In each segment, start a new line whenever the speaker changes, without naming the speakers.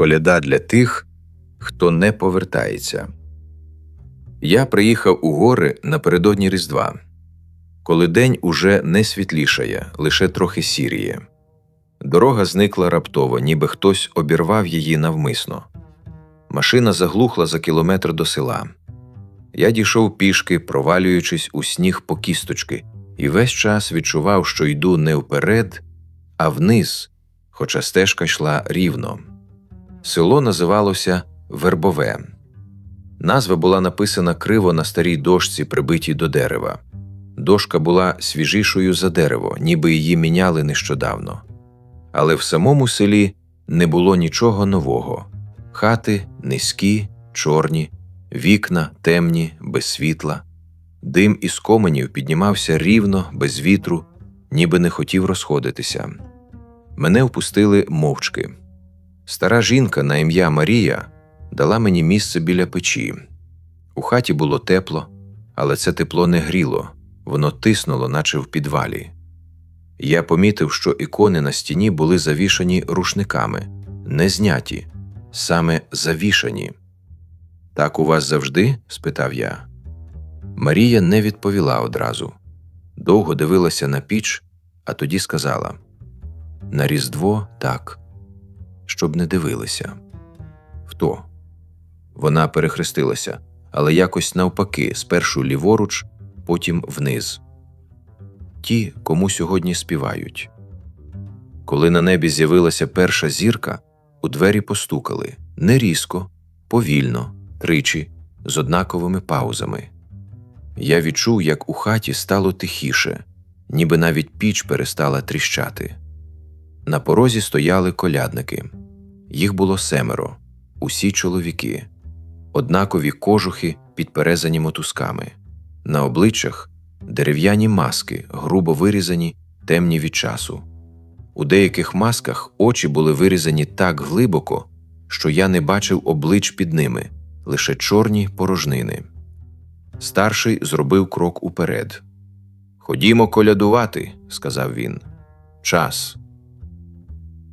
Коляда для тих, хто не повертається. Я приїхав у гори напередодні Різдва, коли день уже не світлішає, лише трохи сіріє. Дорога зникла раптово, ніби хтось обірвав її навмисно. Машина заглухла за кілометр до села. Я дійшов пішки, провалюючись у сніг по кісточки, і весь час відчував, що йду не вперед, а вниз, хоча стежка йшла рівно. Село називалося Вербове. Назва була написана криво на старій дошці, прибитій до дерева. Дошка була свіжішою за дерево, ніби її міняли нещодавно. Але в самому селі не було нічого нового хати низькі, чорні, вікна темні, без світла. Дим із коменів піднімався рівно, без вітру, ніби не хотів розходитися. Мене впустили мовчки. Стара жінка на ім'я Марія дала мені місце біля печі. У хаті було тепло, але це тепло не гріло, воно тиснуло, наче в підвалі. Я помітив, що ікони на стіні були завішані рушниками, не зняті, саме завішані. Так у вас завжди? спитав я. Марія не відповіла одразу. Довго дивилася на піч, а тоді сказала: На Різдво так, щоб не дивилися. Хто? Вона перехрестилася, але якось навпаки, спершу ліворуч, потім вниз. Ті, кому сьогодні співають. Коли на небі з'явилася перша зірка, у двері постукали не різко, повільно, тричі, з однаковими паузами. Я відчув, як у хаті стало тихіше, ніби навіть піч перестала тріщати. На порозі стояли колядники. Їх було семеро, усі чоловіки, однакові кожухи підперезані мотузками, на обличчях дерев'яні маски, грубо вирізані, темні від часу. У деяких масках очі були вирізані так глибоко, що я не бачив облич під ними, лише чорні порожнини. Старший зробив крок уперед. Ходімо колядувати, сказав він. Час.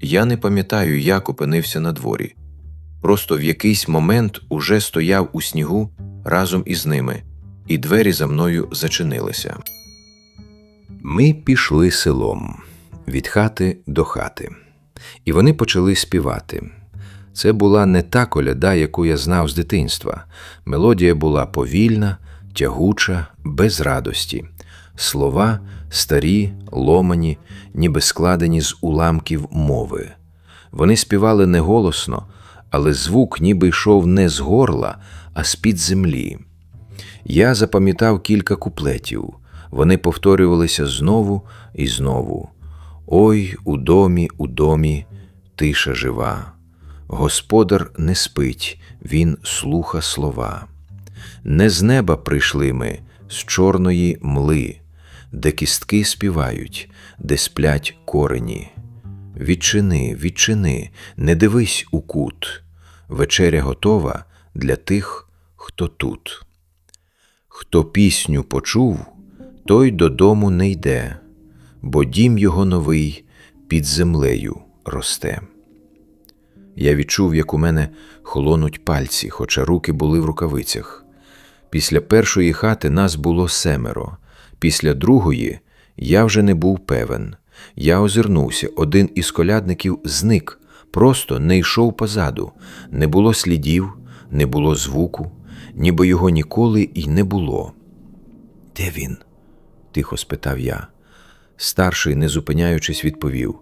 Я не пам'ятаю, як опинився на дворі. Просто в якийсь момент уже стояв у снігу разом із ними, і двері за мною зачинилися. Ми пішли селом від хати до хати, і вони почали співати. Це була не та коляда, яку я знав з дитинства. Мелодія була повільна, тягуча, без радості. Слова старі, ломані, ніби складені з уламків мови. Вони співали не голосно, але звук ніби йшов не з горла, а з-під землі. Я запам'ятав кілька куплетів. Вони повторювалися знову і знову. Ой, у домі, у домі, тиша жива. Господар не спить, він слуха слова. Не з неба прийшли ми, з чорної мли, де кістки співають, де сплять корені. Відчини, відчини, не дивись у кут. Вечеря готова для тих, хто тут. Хто пісню почув, той додому не йде, бо дім його новий під землею росте. Я відчув, як у мене холонуть пальці, хоча руки були в рукавицях. Після першої хати нас було семеро, після другої я вже не був певен. Я озирнувся, один із колядників зник, просто не йшов позаду, не було слідів, не було звуку, ніби його ніколи й не було. Де він? тихо спитав я. Старший, не зупиняючись, відповів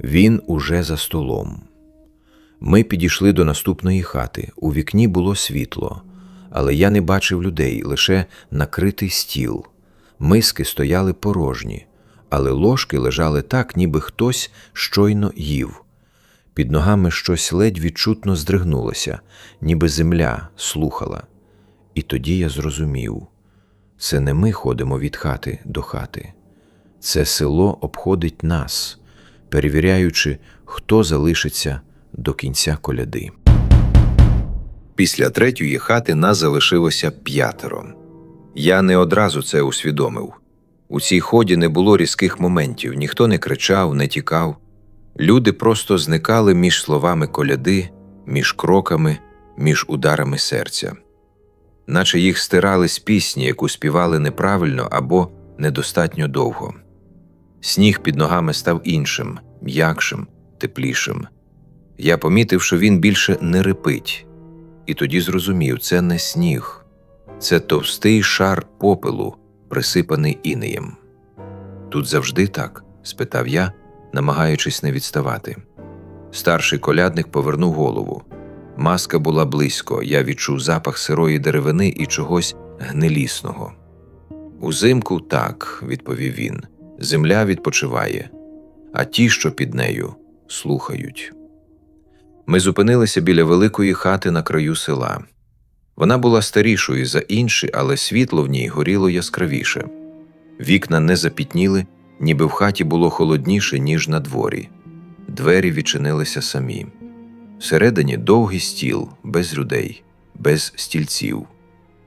він уже за столом. Ми підійшли до наступної хати. У вікні було світло, але я не бачив людей, лише накритий стіл. Миски стояли порожні, але ложки лежали так, ніби хтось щойно їв. Під ногами щось ледь відчутно здригнулося, ніби земля слухала. І тоді я зрозумів це не ми ходимо від хати до хати, це село обходить нас, перевіряючи, хто залишиться до кінця коляди. Після третьої хати нас залишилося п'ятеро. Я не одразу це усвідомив. У цій ході не було різких моментів, ніхто не кричав, не тікав. Люди просто зникали між словами коляди, між кроками, між ударами серця, наче їх стирали з пісні, яку співали неправильно або недостатньо довго. Сніг під ногами став іншим, м'якшим, теплішим. Я помітив, що він більше не рипить, і тоді зрозумів це не сніг, це товстий шар попелу, присипаний інеєм. Тут завжди так? спитав я, намагаючись не відставати. Старший колядник повернув голову. Маска була близько, я відчув запах сирої деревини і чогось гнилісного. Узимку так, відповів він, земля відпочиває, а ті, що під нею, слухають. Ми зупинилися біля великої хати на краю села. Вона була старішою за інші, але світло в ній горіло яскравіше. Вікна не запітніли, ніби в хаті було холодніше, ніж на дворі. Двері відчинилися самі. Всередині довгий стіл, без людей, без стільців.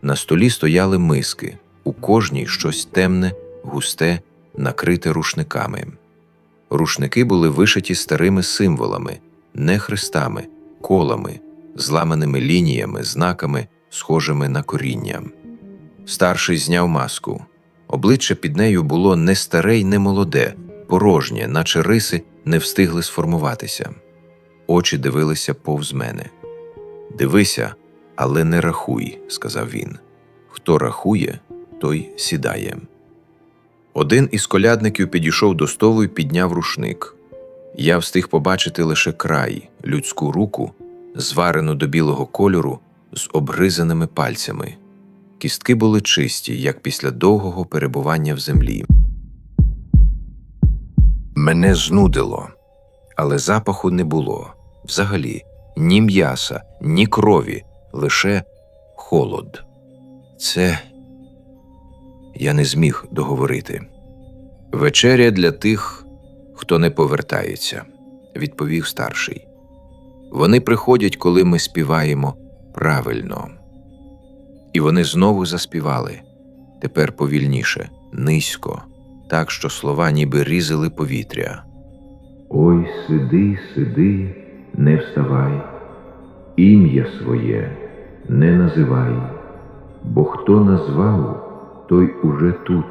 На столі стояли миски, у кожній щось темне, густе, накрите рушниками. Рушники були вишиті старими символами, не хрестами, колами, зламаними лініями, знаками, схожими на коріння. Старший зняв маску. Обличчя під нею було не старе й не молоде, порожнє, наче риси не встигли сформуватися. Очі дивилися повз мене. Дивися, але не рахуй, сказав він. Хто рахує, той сідає. Один із колядників підійшов до столу і підняв рушник. Я встиг побачити лише край, людську руку, зварену до білого кольору з обгризаними пальцями. Кістки були чисті, як після довгого перебування в землі. Мене знудило, але запаху не було взагалі ні м'яса, ні крові, лише холод. Це я не зміг договорити. Вечеря для тих, хто не повертається, відповів старший. Вони приходять, коли ми співаємо правильно. І вони знову заспівали тепер повільніше, низько, так що слова ніби різали повітря. Ой, сиди, сиди, не вставай, ім'я своє не називай, бо хто назвав, той уже тут,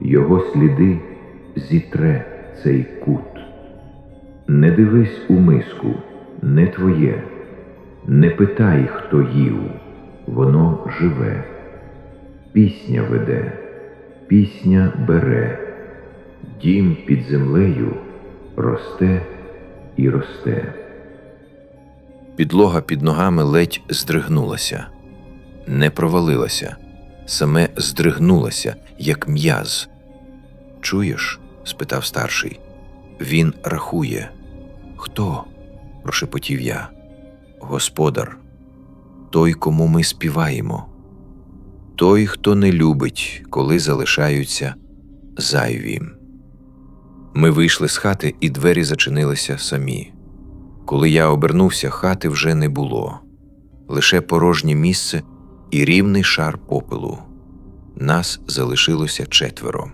його сліди зітре цей кут. Не дивись у миску, не твоє, не питай, хто їв, воно живе, пісня веде, пісня бере, дім під землею росте і росте. Підлога під ногами ледь здригнулася, не провалилася, саме здригнулася, як м'яз. Чуєш? спитав старший. Він рахує. Хто? прошепотів я. Господар, той, кому ми співаємо, той, хто не любить, коли залишаються зайві. Ми вийшли з хати, і двері зачинилися самі. Коли я обернувся, хати вже не було лише порожнє місце і рівний шар попелу. Нас залишилося четверо.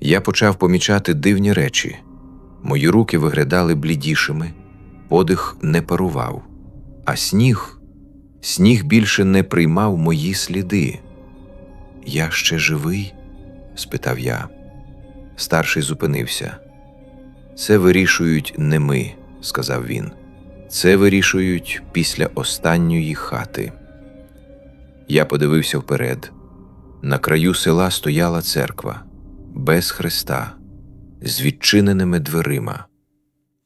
Я почав помічати дивні речі. Мої руки виглядали блідішими, подих не парував, а сніг, сніг більше не приймав мої сліди. Я ще живий? спитав я. Старший зупинився. Це вирішують не ми, сказав він. Це вирішують після останньої хати. Я подивився вперед. На краю села стояла церква без хреста, з відчиненими дверима.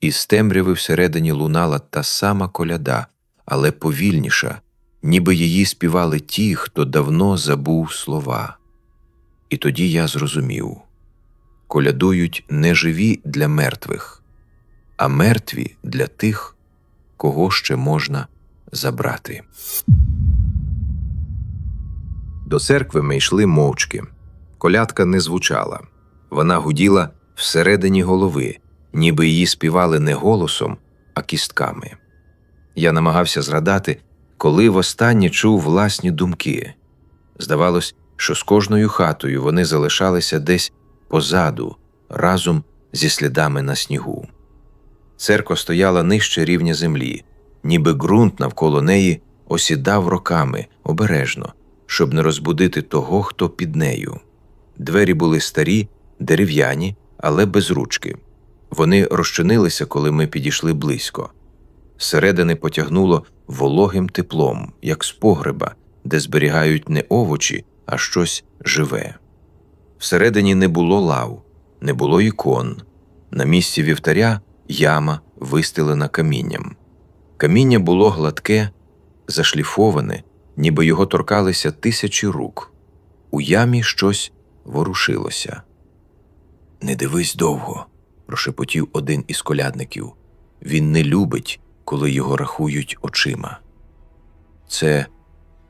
Із темряви всередині лунала та сама коляда, але повільніша, ніби її співали ті, хто давно забув слова. І тоді я зрозумів колядують не живі для мертвих, а мертві для тих, кого ще можна забрати. До церкви ми йшли мовчки. Колядка не звучала, вона гуділа всередині голови, ніби її співали не голосом, а кістками. Я намагався згадати, коли востаннє чув власні думки. Здавалось, що з кожною хатою вони залишалися десь позаду, разом зі слідами на снігу. Церква стояла нижче рівня землі, ніби ґрунт навколо неї осідав роками обережно, щоб не розбудити того, хто під нею. Двері були старі, дерев'яні, але без ручки. Вони розчинилися, коли ми підійшли близько. Зсередини потягнуло вологим теплом, як з погреба, де зберігають не овочі, а щось живе. Всередині не було лав, не було ікон. На місці вівтаря яма вистелена камінням. Каміння було гладке, зашліфоване, ніби його торкалися тисячі рук. У ямі щось ворушилося. Не дивись довго, прошепотів один із колядників. Він не любить, коли його рахують очима. Це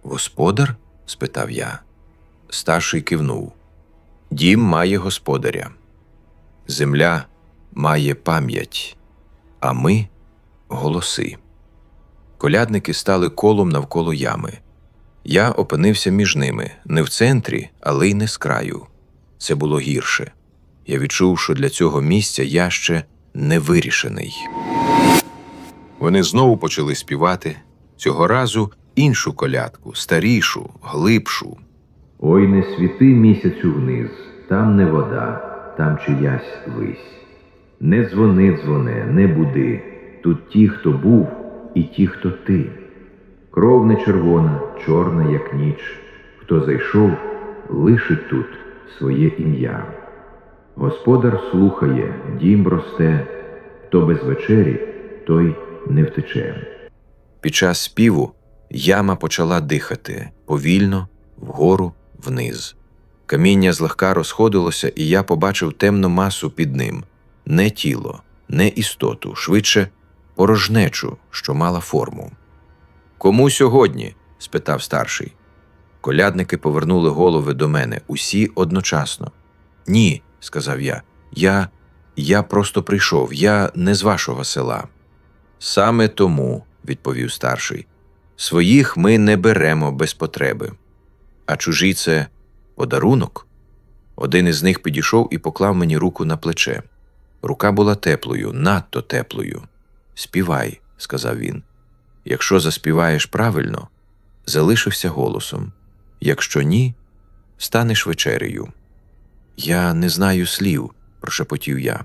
господар? спитав я. Старший кивнув. Дім має господаря. Земля має пам'ять, а ми голоси. Колядники стали колом навколо ями. Я опинився між ними не в центрі, але й не з краю. Це було гірше. Я відчув, що для цього місця я ще не вирішений. Вони знову почали співати цього разу іншу колядку, старішу, глибшу.
Ой, не світи місяцю вниз, там не вода, там чиясь вись. Не дзвони, дзвоне, не буди, тут ті, хто був, і ті, хто ти. Кров не червона, чорна, як ніч. Хто зайшов, лишить тут своє ім'я. Господар слухає, дім росте, хто без вечері, той не втече.
Під час співу яма почала дихати повільно, вгору, вниз. Каміння злегка розходилося, і я побачив темну масу під ним не тіло, не істоту, швидше порожнечу, що мала форму. Кому сьогодні? спитав старший. Колядники повернули голови до мене, усі одночасно. Ні, сказав я. Я. Я просто прийшов, я не з вашого села. Саме тому, відповів старший, своїх ми не беремо без потреби. А чужі це подарунок. Один із них підійшов і поклав мені руку на плече. Рука була теплою, надто теплою. Співай, сказав він. Якщо заспіваєш правильно, залишився голосом. Якщо ні, станеш вечерею. Я не знаю слів, прошепотів я.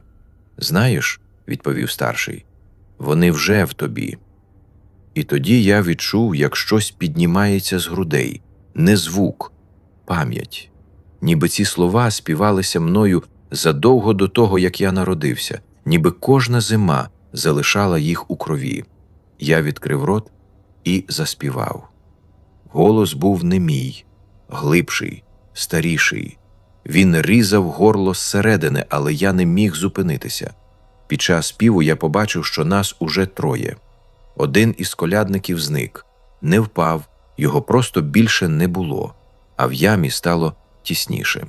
Знаєш, відповів старший, вони вже в тобі. І тоді я відчув, як щось піднімається з грудей, не звук, пам'ять. Ніби ці слова співалися мною задовго до того, як я народився, ніби кожна зима залишала їх у крові. Я відкрив рот і заспівав. Голос був не мій, глибший, старіший. Він різав горло зсередини, але я не міг зупинитися. Під час співу я побачив, що нас уже троє. Один із колядників зник, не впав, його просто більше не було, а в ямі стало тісніше.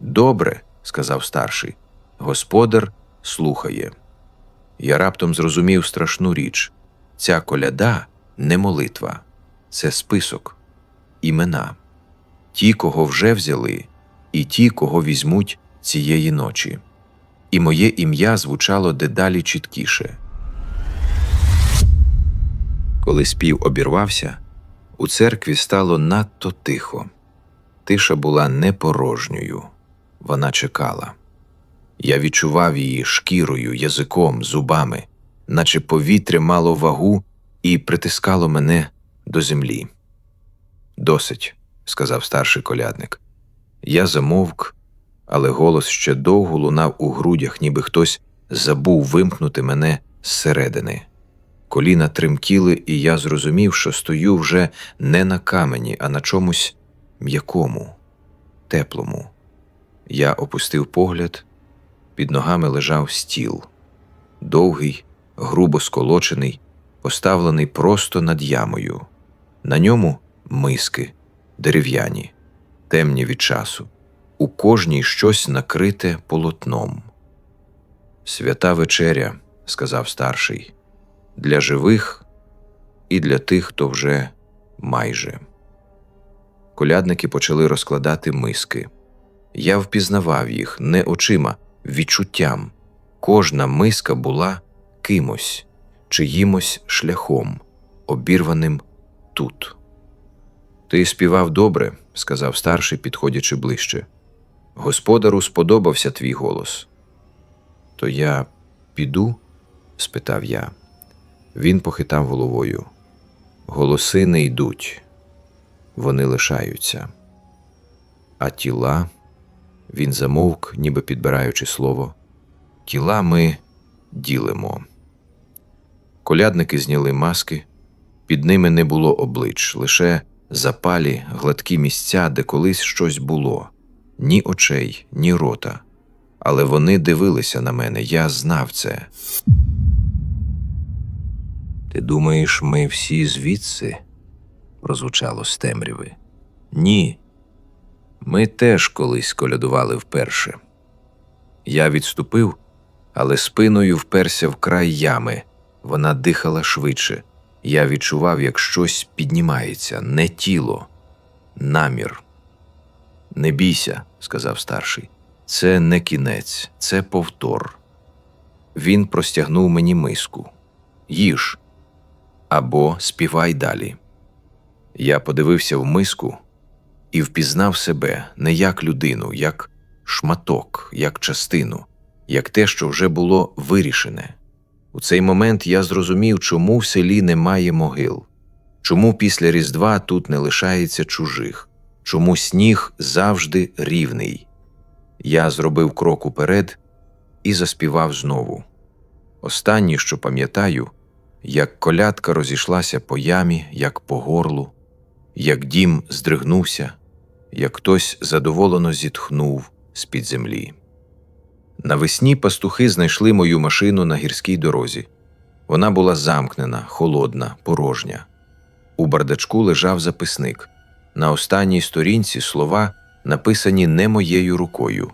Добре, сказав старший, господар слухає. Я раптом зрозумів страшну річ ця коляда не молитва, це список, імена, ті, кого вже взяли, і ті, кого візьмуть цієї ночі. І моє ім'я звучало дедалі чіткіше. Коли спів обірвався, у церкві стало надто тихо. Тиша була не порожньою, вона чекала. Я відчував її шкірою, язиком, зубами, наче повітря мало вагу і притискало мене до землі. Досить, сказав старший колядник. Я замовк, але голос ще довго лунав у грудях, ніби хтось забув вимкнути мене зсередини. Коліна тремтіли, і я зрозумів, що стою вже не на камені, а на чомусь м'якому, теплому. Я опустив погляд, під ногами лежав стіл, довгий, грубо сколочений, поставлений просто над ямою. На ньому миски, дерев'яні, темні від часу, у кожній щось накрите полотном. Свята вечеря, сказав старший, для живих і для тих, хто вже майже. Колядники почали розкладати миски. Я впізнавав їх не очима, відчуттям. Кожна миска була кимось, чиїмось шляхом, обірваним тут. Ти співав добре, сказав старший, підходячи ближче. Господару сподобався твій голос. То я піду? спитав я. Він похитав головою. Голоси не йдуть, вони лишаються. А тіла, він замовк, ніби підбираючи слово. Тіла ми ділимо. Колядники зняли маски, під ними не було облич, лише запалі, гладкі місця, де колись щось було, ні очей, ні рота. Але вони дивилися на мене, я знав це. Ти думаєш, ми всі звідси? прозвучало з темряви. Ні. Ми теж колись колядували вперше. Я відступив, але спиною вперся в край ями. Вона дихала швидше. Я відчував, як щось піднімається, не тіло, намір. Не бійся, сказав старший. Це не кінець, це повтор. Він простягнув мені миску. Їж або співай далі. Я подивився в миску і впізнав себе не як людину, як шматок, як частину, як те, що вже було вирішене. У цей момент я зрозумів, чому в селі немає могил, чому після Різдва тут не лишається чужих, чому сніг завжди рівний. Я зробив крок уперед і заспівав знову. Останнє, що пам'ятаю, як колядка розійшлася по ямі, як по горлу, як дім здригнувся, як хтось задоволено зітхнув з-під землі. Навесні пастухи знайшли мою машину на гірській дорозі. Вона була замкнена, холодна, порожня. У бардачку лежав записник. На останній сторінці слова написані не моєю рукою.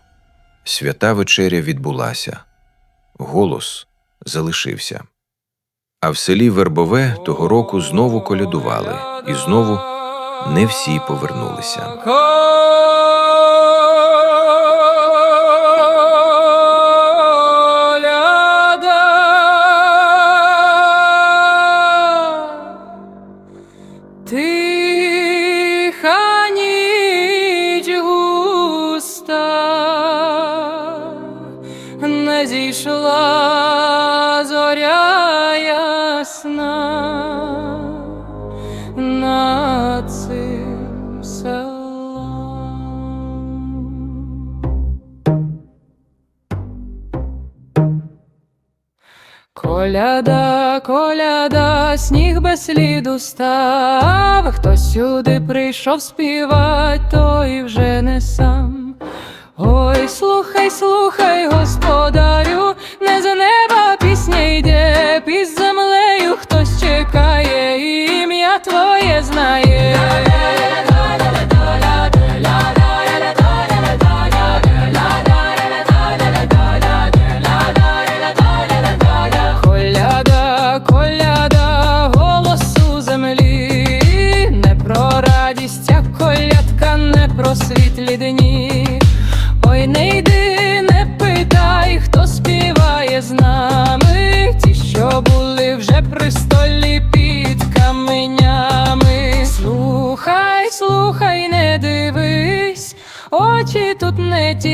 Свята вечеря відбулася. Голос залишився. А в селі Вербове того року знову колядували, і знову не всі повернулися.
Над цим селом. Коляда, коляда, сніг без сліду став. Хто сюди прийшов співать, той вже не сам. Ой, слухай, слухай, господарю, не за неба пісня йде, під землею хтось чекає, твоє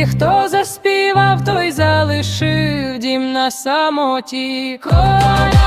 хто заспівав, той залишив дім на самоті. Коляда,